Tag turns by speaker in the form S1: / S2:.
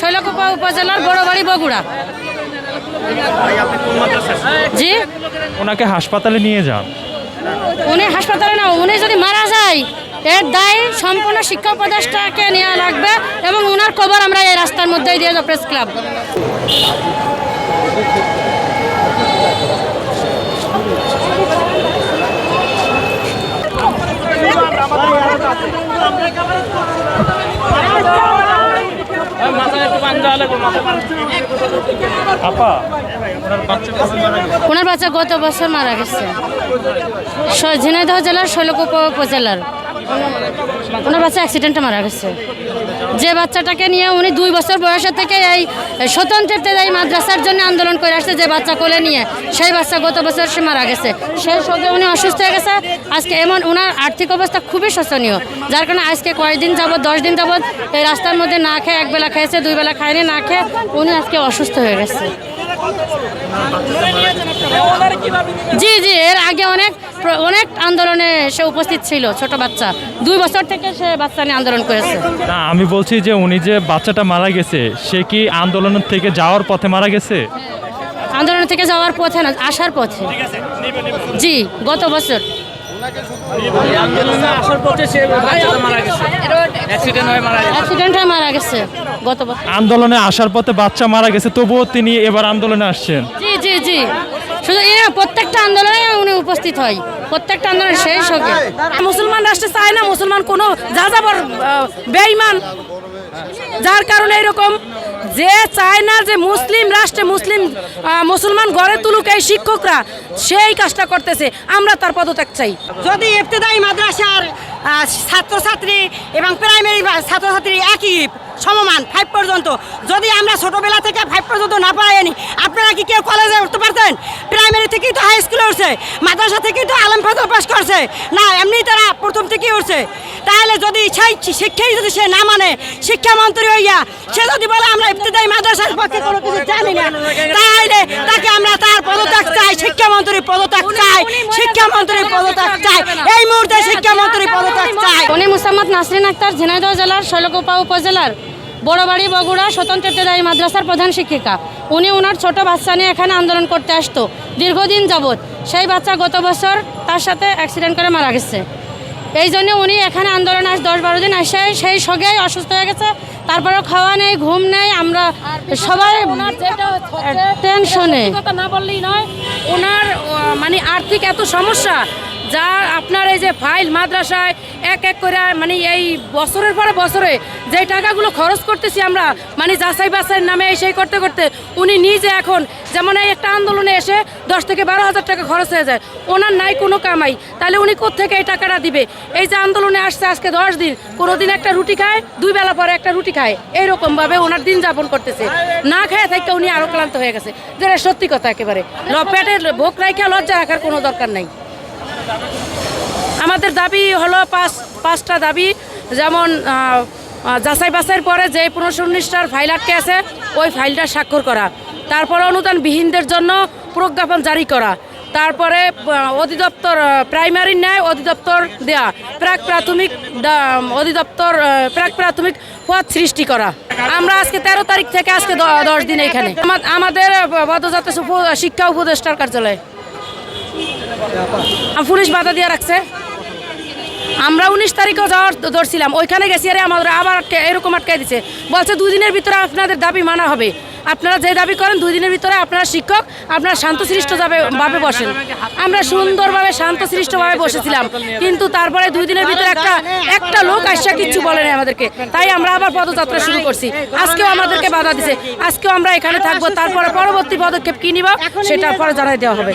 S1: শৈলকুপা উপজেলার বড়বাড়ি বগুড়া। জি?
S2: ওনাকে হাসপাতালে নিয়ে যান।
S1: উনি হাসপাতালে না উনি যদি মারা যায় এর দায় সম্পূর্ণ শিক্ষা উপদেষ্টাকে নেওয়া লাগবে এবং ওনার খবর আমরা এই রাস্তার মধ্যেই দিয়ে যাব প্রেস ক্লাব।
S2: আপা ওনার বাচ্চা
S1: গত বছর মারা গেছে। ঝিনাইদহ জেলার শৈলকুপ উপজেলার। ওনার বাচ্চা অ্যাক্সিডেন্টে মারা গেছে। যে বাচ্চাটাকে নিয়ে উনি দুই বছর বয়সের থেকে এই স্বতন্ত্র এই মাদ্রাসার জন্য আন্দোলন করে আসছে যে বাচ্চা কোলে নিয়ে, সেই বাচ্চা গত বছর সে মারা গেছে। সেই সঙ্গে উনি অসুস্থ হয়ে গেছে। আজকে এমন ওনার আর্থিক অবস্থা খুবই শোচনীয়। যার কারণে আজকে কয়েকদিন যাবৎ, দশ দিন যাবৎ এই রাস্তার মধ্যে না খেয়ে একবেলা খেয়েছে দুই বেলা খায়নি, না খেয়ে উনি আজকে অসুস্থ হয়ে গেছে। জি জি এর আগে অনেক অনেক আন্দোলনে সে উপস্থিত ছিল ছোট বাচ্চা। দুই বছর থেকে সে বাচ্চা নিয়ে আন্দোলন করেছে।
S2: না আমি বলছি যে উনি যে বাচ্চাটা মারা গেছে সে কি আন্দোলন থেকে যাওয়ার পথে মারা গেছে?
S1: আন্দোলন থেকে যাওয়ার পথে না আসার পথে। জি গত বছর।
S3: আসার পথে সে বাচ্চাটা মারা গেছে। অ্যাক্সিডেন্ট মারা গেছে।
S1: অ্যাক্সিডেন্ট মারা গেছে গত বছর।
S2: আন্দোলনে আসার পথে বাচ্চা মারা গেছে তবুও তিনি এবার আন্দোলনে আসছেন।
S1: জি জি জি। শুধু এ প্রত্যেকটা আন্দোলনে উনি উপস্থিত হয়। প্রত্যেকটা আন্দোলনে সেই সঙ্গে
S4: মুসলমান রাষ্ট্রে চায় না মুসলমান কোনো যা যাবর বেঈমান। যার কারণে এরকম যে চায় না যে মুসলিম রাষ্ট্রে মুসলিম মুসলমান গড়ে তুলুক এই শিক্ষকরা, সেই কাজটা করতেছে। আমরা তার পদত্যাগ চাই। যদি ইফতেদায়ী মাদ্রাসার ছাত্রছাত্রী এবং প্রাইমারি ছাত্রছাত্রী একই সমমান ফাইভ পর্যন্ত, যদি আমরা ছোটবেলা থেকে ফাইভ পর্যন্ত না পড়াই আনি আপনারা কি কেউ কলেজে উঠতে পারতেন? প্রাইমারি থেকেই তো হাই স্কুলে উঠছে, মাদ্রাসা থেকেই তো আলম পাস করছে। না এমনি তারা প্রথম থেকেই উঠছে। তাহলে যদি সেই শিক্ষাই যদি সে না মানে শিক্ষামন্ত্রী হইয়া, সে যদি বলে আমরা ইফতেদায়ী মাদ্রাসার পক্ষে কোনো কিছু জানি না, তাহলে তাকে আমরা তার পদত্যাগ চাই শিক্ষামন্ত্রী পদত্যাগ চাই শিক্ষামন্ত্রী পদত্যাগ চাই। এই মুহূর্তে শিক্ষামন্ত্রী পদত্যাগ চাই।
S1: উনি মুসাম্মদ নাসরিন আক্তার, ঝিনাইদহ জেলার শৈলকুপা উপজেলার বড়বাড়ি বগুড়া স্বতন্ত্র ইত্তেদায়ী মাদ্রাসার প্রধান শিক্ষিকা। উনি ওনার ছোট বাচ্চা নিয়ে এখানে আন্দোলন করতে আসতো, দীর্ঘদিন যাবৎ। সেই বাচ্চা গত বছর তার সাথে অ্যাক্সিডেন্ট করে মারা গেছে। এই জন্য উনি এখানে আন্দোলন আস দশ বারো দিন আসে সেই সঙ্গেই অসুস্থ হয়ে গেছে। তারপরে খাওয়া নেই ঘুম নেই আমরা সবাই টেনশনে
S4: কথা না বললেই নয় ওনার মানে আর্থিক এত সমস্যা যা আপনার এই যে ফাইল মাদ্রাসায় এক এক করে মানে এই বছরের পরে বছরে যে টাকাগুলো খরচ করতেছি আমরা মানে যাচাই বাছাইয়ের নামে এই সেই করতে করতে উনি নিজে এখন যেমন এই একটা আন্দোলনে এসে দশ থেকে বারো হাজার টাকা খরচ হয়ে যায়, ওনার নাই কোনো কামাই। তাহলে উনি কোত্থেকে এই টাকাটা দিবে? এই যে আন্দোলনে আসছে আজকে দশ দিন কোনো দিন একটা রুটি খায়, দুই বেলা পরে একটা রুটি খায়। এইরকমভাবে ওনার দিন যাপন করতেছে। না খায় থাকতে উনি আরও ক্লান্ত হয়ে গেছে। যেটা সত্যি কথা একেবারে। পেটের ভোগ রাখা লজ্জা রাখার কোনো দরকার নাই। আমাদের দাবি হলো পাঁচ, পাঁচটা দাবি। যেমন যাচাই বাছাইয়ের পরে যে পনেরোশো উনিশটার ফাইল আটকে আছে, ওই ফাইলটা স্বাক্ষর করা। তারপরে অনুদানবিহীনদের জন্য প্রজ্ঞাপন জারি করা। তারপরে অধিদপ্তর প্রাইমারি ন্যায় অধিদপ্তর দেয়া। প্রাক প্রাথমিক অধিদপ্তর প্রাক প্রাথমিক পদ সৃষ্টি করা। আমরা আজকে তেরো তারিখ থেকে আজকে দশ দিন এখানে। আমাদের পদযাত্রা শিক্ষা উপদেষ্টার কার্যালয়। পুলিশ বাধা দিয়ে রাখছে। আমরা উনিশ তারিখেও যাওয়ার ধরছিলাম। ওইখানে গেছি আরে আমাদের আবার আটকে এরকম আটকে দিছে। বলছে, দুই দিনের ভিতরে আপনাদের দাবি মানা হবে। আপনারা যে দাবি করেন, দুই দিনের ভিতরে আপনারা শিক্ষক, আপনারা শান্তশিষ্ট যাবে ভাবে বসেন। আমরা সুন্দরভাবে শান্তশিষ্টভাবে বসেছিলাম। কিন্তু তারপরে দুই দিনের ভিতরে একটা একটা লোক আসা কিচ্ছু বলে নাই আমাদেরকে। তাই আমরা আবার পদযাত্রা শুরু করছি। আজকেও আমাদেরকে বাধা দিছে। আজকেও আমরা এখানে থাকব। তারপরে পরবর্তী পদক্ষেপ কি নিব সেটা পরে জানাই দেওয়া হবে।